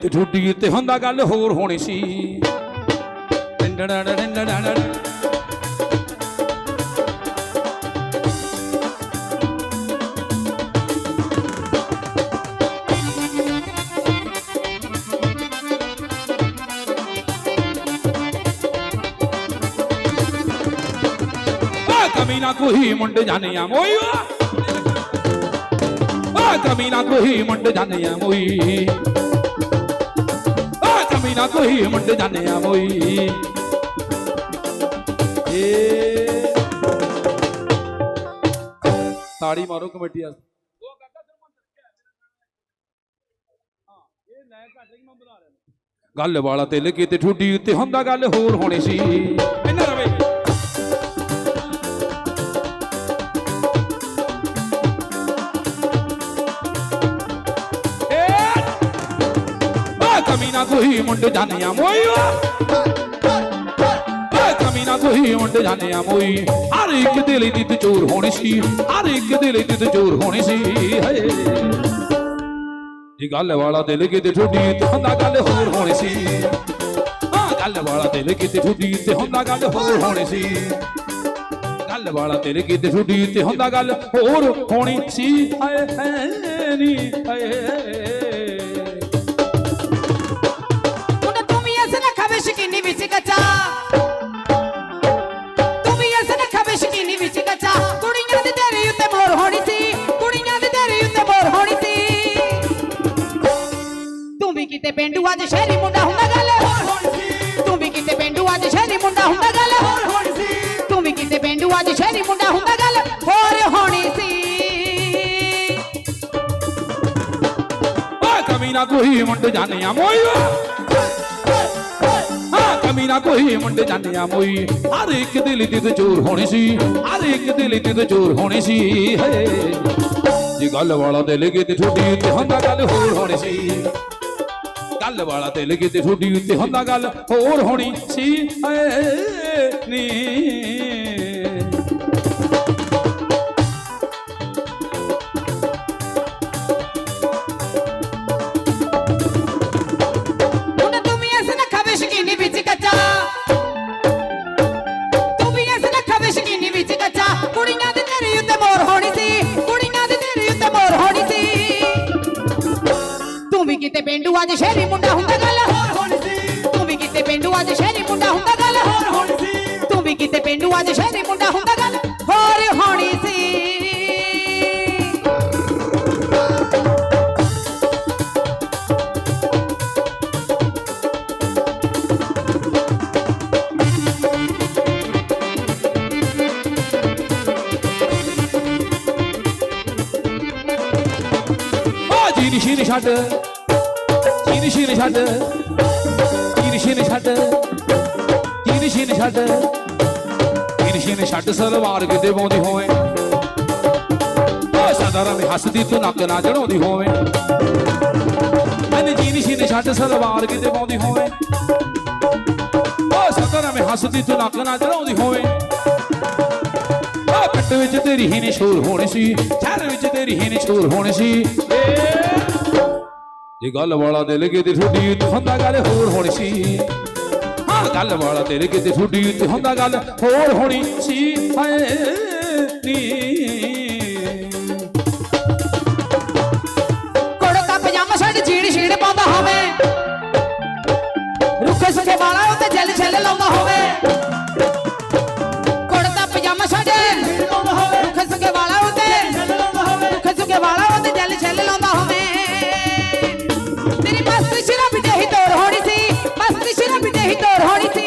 ਤੇ ਠੁੱਡੀ ਉੱਤੇ ਹੁੰਦਾ ਗੱਲ ਹੋਰ ਹੋਣੀ ਸੀ। ਡੰਡੜੜੜੜੜੜ। ਆ ਕਮੀ ਨਾ ਕੋਈ ਮੁੰਡੇ ਜਾਣਿਆ ਮੋਈ। ਆ ਕਮੀ ਨਾ ਕੋਈ ਮੁੰਡੇ ਜਾਣਿਆ ਮੋਈ। ਆ ਕਮੀ ਨਾ ਕੋਈ ਮੁੰਡੇ ਜਾਣਿਆ ਮੋਈ। ਏ। ਤਾੜੀ ਮਾਰੋ ਕਮੇਟੀ ਵਾਸਤੇ। ਉਹ ਕਾਕਾ ਸਰਪੰਚ ਹਾਂ ਇਹ ਲੈ ਘੱਟ ਮੈਂ ਬੁਲਾ ਰਿਹਾ ਗੱਲ ਵਾਲਾ ਤੇ ਲੱਗੇ ਤੇ ਠੁੱਡੀ ਉੱਤੇ ਹੁੰਦਾ ਗੱਲ ਹੋਰ ਹੋਣੀ ਸੀ। ਇਹਨਾਂ ਕੋਈ ਮੁੰਡੇ ਜਾਣਿਆ ਮੋਈ ਵਾ ਕੋਈ ਮੁੰਡੇ ਜਾਣਿਆ ਮੋਈ ਹਰ ਇੱਕ ਦਿਲ ਦੀ ਤੇ ਚੋਰ ਹੋਣੀ ਸੀ ਹਰ ਇੱਕ ਦਿਲ ਦੀ ਤੇ ਚੋਰ ਹੋਣੀ ਸੀ ਹਏ ਜੀ ਗੱਲ ਵਾਲਾ ਦਿਲ ਕਿਤੇ ਠੁੱਡੀ ਤੇ ਹੁੰਦਾ ਗੱਲ ਹੋਰ ਹੋਣੀ ਸੀ ਆ ਗੱਲ ਵਾਲਾ ਦਿਲ ਕਿਤੇ ਠੁੱਡੀ ਤੇ ਹੁੰਦਾ ਗੱਲ ਹੋਰ ਹੋਣੀ ਸੀ ਗੱਲ ਵਾਲਾ ਦਿਲ ਕਿਤੇ ਠੁੱਡੀ ਤੇ ਹੁੰਦਾ ਗੱਲ ਹੋਰ ਹੋਣੀ ਸੀ ਹਾਏ ਹਾਏ ਨੀ ਹਾਏ ਕਿਤੇ ਪਿੰਡੂ ਅੱਜ ਸ਼ਹਿਰੀ ਮੁੰਡਾ ਹੁੰਦਾ ਗੱਲ? ਹੋਰ ਹੋਣੀ ਸੀ ਤੂੰ ਵੀ ਕਿਤੇ ਪਿੰਡੂ ਅੱਜ ਸ਼ਹਿਰੀ ਮੁੰਡਾ ਹੁੰਦਾ ਗੱਲ? ਹੋਰ ਹੋਣੀ ਸੀ ਤੂੰ ਵੀ ਕਿਤੇ ਪਿੰਡੂ ਅੱਜ ਸ਼ਹਿਰੀ ਮੁੰਡਾ ਹੁੰਦਾ ਗੱਲ? ਹੋਰ ਹੋਣੀ ਸੀ। ਆ ਕਮੀ ਨਾ ਕੋਈ ਮੁੰਡੇ ਜਾਣਿਆ ਮੋਈ। ਆ ਕੋਈ ਮੁੰਡੇ ਜਾਣਿਆ ਮੋਈ। ਹਰ ਇੱਕ ਦੇ ਲਈ ਤੇ ਚੋਰ ਹੋਣੀ ਸੀ। ਹਰ ਇੱਕ ਦੇ ਲਈ ਤੇ ਚੋਰ ਹੋਣੀ ਸੀ। ਜੇ ਗੱਲ ਵਾਲਾ ਦਿਲ ਕਿਤੇ ਠੁੱਡੀ ਉੱਤੇ ਹੁੰਦਾ ਗੱਲ ਹੋਰ ਹੋਣੀ ਸੀ। ਗੱਲ ਵਾਲਾ ਦਿਲ ਕਿਤੇ ਠੁੱਡੀ ਉੱਤੇ ਹੁੰਦਾ ਗੱਲ ਹੋਰ ਹੋਣੀ ਸੀ। ਹਏ ਨੀ। ਕਿਤੇ ਪਿੰਡੂ ਅੱਜ ਸ਼ਹਿਰੀ ਮੁੰਡਾ ਹੁੰਦਾ ਗੱਲ ਹੋਰ ਹੋਣੀ ਸੀ ਤੂੰ ਵੀ ਕਿਤੇ ਪਿੰਡੂ ਅੱਜ ਸ਼ਹਿਰੀ ਮੁੰਡਾ ਹੁੰਦਾ ਗੱਲ ਹੋਰ ਹੋਣੀ ਸੀ ਤੂੰ ਵੀ ਕਿਤੇ ਪਿੰਡੂ ਅੱਜ ਸ਼ਹਿਰੀ ਮੁੰਡਾ ਹੁੰਦਾ ਗੱਲ ਹੋਰ ਹੋਣੀ ਸੀ ਆ ਜੀ ਨਿਸ਼ੀ ਛੱਡ। ਜੀ ਛੱਡ ਜੀ ਛੱਡ ਜੀ ਛੱਡ ਜੀ ਛੱਡ, ਸਲਵਾਰ ਕਿਤੇ ਪਾਉਂਦੀ ਹੋਵੇ। ਆ ਸਦਾਰਾਂ ਹੱਸਦੀ ਤੂੰ ਨੱਕ ਨਾ ਚੜਾਉਂਦੀ ਹੋਵੇ। ਮੈਨੇ ਜੀ ਨਿਸ਼ੀ ਛੱਡ, ਸਲਵਾਰ ਕਿਤੇ ਪਾਉਂਦੀ ਹੋਵੇ। ਆ ਸਦਾਰਾਂ ਵਿੱਚ ਹੱਸਦੀ ਤੂੰ ਨੱਕ ਨਾ ਚੜਾਉਂਦੀ ਹੋਵੇ। ਆ ਪਿੰਡ ਵਿੱਚ ਤੇਰੀ ਹੀ ਨਿਸ਼ੂਰ ਹੋਣੀ ਸੀ, ਸ਼ਹਿਰ ਵਿੱਚ ਤੇਰੀ ਹੀ ਨਿਸ਼ੂਰ ਹੋਣੀ ਸੀ। ਜੇ ਗੱਲ ਵਾਲਾ ਦਿਲ ਕਿਤੇ ਠੁੱਡੀ ਉੱਤੇ ਹੁੰਦਾ ਗੱਲ ਹੋਰ ਹੋਣੀ ਸੀ ਹਾਂ ਗੱਲ ਵਾਲਾ ਦਿਲ ਕਿਤੇ ਠੁੱਡੀ ਉੱਤੇ ਹੁੰਦਾ ਗੱਲ ਹੋਰ ਹੋਣੀ ਸੀ ਹਾਏ ਸ਼ਰਾਬ ਜਿਹੀ ਤੋਰ ਹੋਣੀ ਸੀ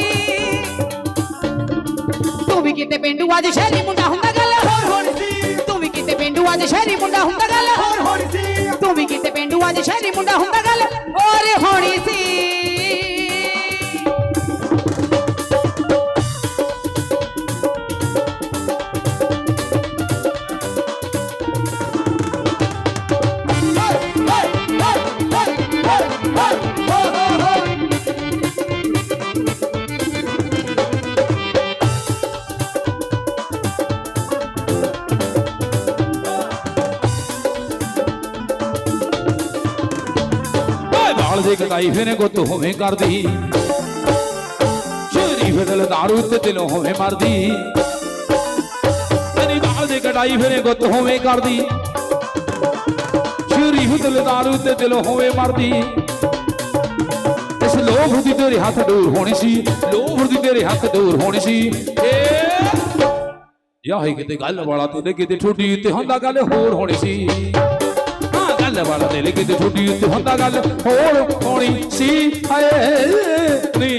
ਤੂੰ ਵੀ ਕਿਤੇ ਪਿੰਡੂ ਅੱਜ ਸ਼ਹਿਰੀ ਮੁੰਡਾ ਹੁੰਦਾ ਗੱਲ ਹੋਰ ਹੋਣੀ ਸੀ ਤੂੰ ਵੀ ਕਿਤੇ ਪਿੰਡੂ ਅੱਜ ਸ਼ਹਿਰੀ ਮੁੰਡਾ ਹੁੰਦਾ ਗੱਲ ਹੋਰ ਹੋਣੀ ਸੀ ਤੂੰ ਵੀ ਕਿਤੇ ਪਿੰਡੂ ਅੱਜ ਸ਼ਹਿਰੀ ਮੁੰਡਾ ਹੁੰਦਾ ਗੱਲ ਹੋਰ ਹੋਣੀ ਸੀ ਦੇ ਕਟਾਈ ਫਿਰ ਗੁੱਤ ਹੋਵੇਂ ਕਰਦੀ। ਸ਼ੇਰੀ ਫਿਰ ਦਾਰੂ ਤੇ ਦਿਲੋਂ ਹੋਵੇਂ ਮਰਦੀ। ਤੇਰੀ ਬਾਲ ਦੇ ਕਟਾਈ ਫਿਰ ਗੁੱਤ ਹੋਵੇਂ ਕਰਦੀ। ਸ਼ੇਰੀ ਫਿਰ ਦਾਰੂ ਤੇ ਦਿਲੋਂ ਹੋਵੇਂ ਮਰਦੀ। ਇਸ ਲੋਭ ਦੀ ਤੇਰੇ ਹੱਥ ਦੂਰ ਹੋਣੀ ਸੀ। ਲੋਭ ਦੀ ਤੇਰੇ ਹੱਥ ਦੂਰ ਹੋਣੀ ਸੀ। ਏ ਯਾ ਹੈ ਕਿਤੇ ਗੱਲ ਵਾਲਾ ਤੇ ਕਿਤੇ ਠੋਡੀ ਉੱਤੇ ਹੁੰਦਾ ਗੱਲ ਹੋਰ ਹੋਣੀ ਸੀ। ਗੱਲ ਵਾਲਾ ਤੇ ਕਿਤੇ ਠੋਡੀ ਉੱਤੇ ਹੁੰਦਾ ਗੱਲ। ਹੋਰ ਹੋਣੀ ਸੀ, ਹਾਏ ਨੀ।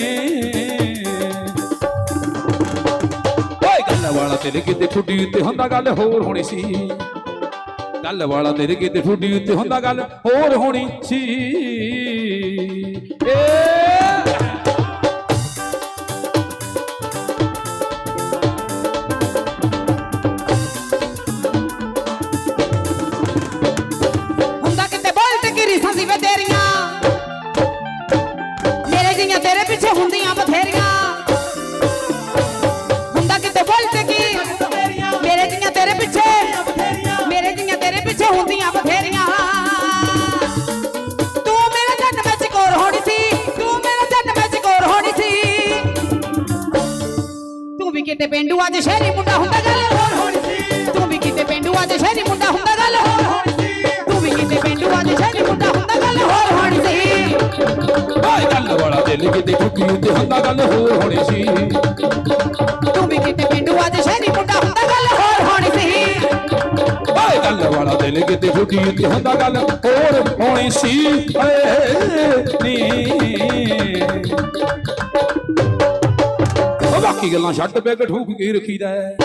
ਓਏ ਗੱਲ ਵਾਲਾ ਤੇ ਕਿਤੇ ਠੋਡੀ ਉੱਤੇ ਹੁੰਦਾ ਗੱਲ, ਹੋਰ ਹੋਣੀ ਸੀ। ਗੱਲ ਵਾਲਾ ਤੇਰੇ ਕਿਤੇ ਠੋਡੀ ਉੱਤੇ ਹੁੰਦਾ ਗੱਲ, ਹੋਰ ਹੋਣੀ ਸੀ। ਮੇਰੇ ਜਿਹੀਆਂ ਤੇਰੇ ਪਿੱਛੇ ਹੁੰਦੀਆਂ ਬਥੇਰੀਆਂ। ਹੁੰਦਾ ਕਿਤੇ ਬੋਲਟ ਕੀ? ਮੇਰੇ ਜਿਹੀਆਂ ਤੇਰੇ ਪਿੱਛੇ, ਮੇਰੇ ਜਿਹੀਆਂ ਤੇਰੇ ਪਿੱਛੇ ਹੁੰਦੀਆਂ ਬਥੇਰੀਆਂ। ਤੂੰ ਮੇਰੇ ਜੱਟ ਵਿੱਚ ਕੋਰ ਹੋਣੀ ਸੀ, ਤੂੰ ਮੇਰੇ ਜੱਟ ਵਿੱਚ ਕੋਰ ਹੋਣੀ ਸੀ। ਤੂੰ ਵੀ ਕਿਤੇ ਪਿੰਡੂ ਅੱਜ ਸ਼ਹਿਰੀ ਮੁੰਡਾ ਹੁੰਦਾ ਠੁੱਕੀ ਉੱਤੇ ਹੁੰਦਾ ਗੱਲ ਹੋਰ ਹੋਣੀ ਸੀ। ਤੂੰ ਵੀ ਕਿਤੇ ਪਿੰਡੂ ਅੱਜ ਸ਼ਹਿਰੀ ਮੁੰਡਾ ਹੁੰਦਾ ਗੱਲ ਹੋਰ ਹੋਣੀ ਸੀ। ਓਏ ਗੱਲ ਵਾਲਾ ਦਿਲ ਕਿਤੇ ਠੁੱਕੀ ਉੱਤੇ ਹੁੰਦਾ ਗੱਲ ਹੋਰ ਹੋਣੀ ਸੀ। ਏ ਨੀ। ਉਹ ਬਾਕੀ ਗੱਲਾਂ ਛੱਡ ਬੈਗ ਠੂਕ ਕੇ ਰੱਖੀਦਾ ਹੈ।